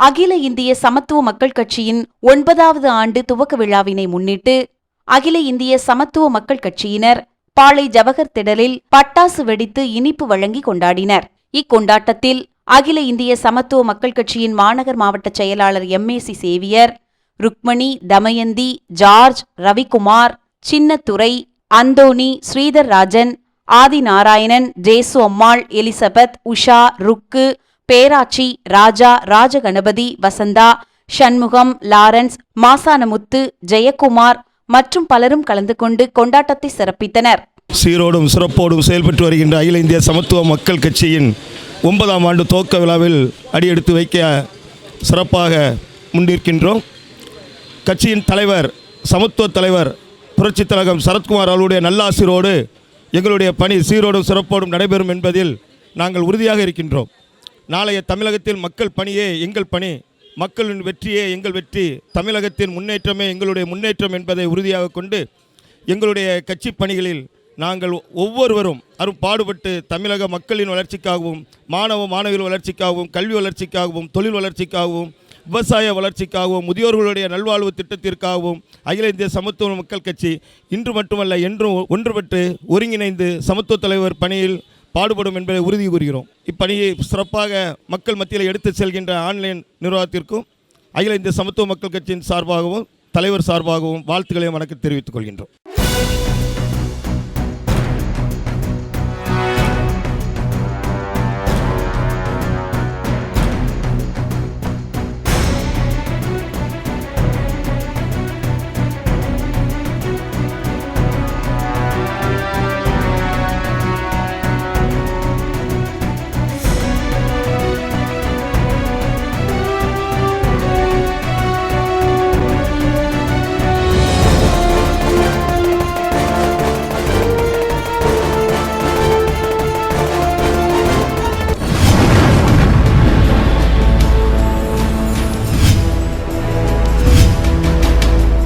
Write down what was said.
அகில இந்திய சமத்துவ மக்கள் கட்சியின் ஒன்பதாவது ஆண்டு துவக்க விழாவினை முன்னிட்டு அகில இந்திய சமத்துவ மக்கள் கட்சியினர் பாளை ஜவஹர் திடலில் பட்டாசு வெடித்து இனிப்பு வழங்கி கொண்டாடினர். இக்கொண்டாட்டத்தில் அகில இந்திய சமத்துவ மக்கள் கட்சியின் மாநகர் மாவட்ட செயலாளர் MAC Xavier Rukmani Damayanthi George Ravikumar Chinnathurai Anthony Sridhar Rajan Adinarayanan Jesu Ammal Elizabeth Usha Rukku Perachi Raja Rajaganapathi Vasantha Shanmugam Lawrence Masanamuthu Jayakumar மற்றும் பலரும் கலந்து கொண்டு கொண்டாட்டத்தை சிறப்பித்தனர். சீரோடும் சிறப்போடும் செயல்பட்டு வருகின்ற அகில இந்திய சமத்துவ மக்கள் கட்சியின் ஒன்பதாம் ஆண்டு துவக்க விழாவில் அடியெடுத்து வைக்க சிறப்பாக முன்னிற்கின்றோம். கட்சியின் தலைவர் சமத்துவ தலைவர் புரட்சித் தலைவர் சரத்குமார் அவருடைய நல்லாசிரோடு எங்களுடைய பணி சீரோடும் சிறப்போடும் நடைபெறும் என்பதில் நாங்கள் உறுதியாக இருக்கின்றோம். நாளைய தமிழகத்தில் மக்கள் பணியே எங்கள் பணி. மக்களின் வெற்றியே எங்கள் வெற்றி. தமிழகத்தின் முன்னேற்றமே எங்களுடைய முன்னேற்றம் என்பதை உறுதியாக கொண்டு எங்களுடைய கட்சி பணிகளில் நாங்கள் ஒவ்வொருவரும் அரும் பாடுபட்டு தமிழக மக்களின் வளர்ச்சிக்காகவும் மாணவ மாணவிகள் வளர்ச்சிக்காகவும் கல்வி வளர்ச்சிக்காகவும் தொழில் வளர்ச்சிக்காகவும் விவசாய வளர்ச்சிக்காகவும் முதியோர்களுடைய நல்வாழ்வு திட்டத்திற்காகவும் அகில இந்திய சமத்துவ மக்கள் கட்சி இன்று மட்டுமல்ல என்றும் ஒன்றுபட்டு ஒருங்கிணைந்து சமத்துவ தலைவர் பணியில் பாடுபடும் என்பதை உறுதி கூறுகிறோம். இப்பணியை சிறப்பாக மக்கள் மத்தியில் எடுத்துச் செல்கின்ற ஆன்லைன் நிர்வாகத்திற்கும் அகில இந்திய சமத்துவ மக்கள் கட்சியின் சார்பாகவும் தலைவர் சார்பாகவும் வாழ்த்துக்களையும் வணக்கம் தெரிவித்துக் கொள்கின்றோம்.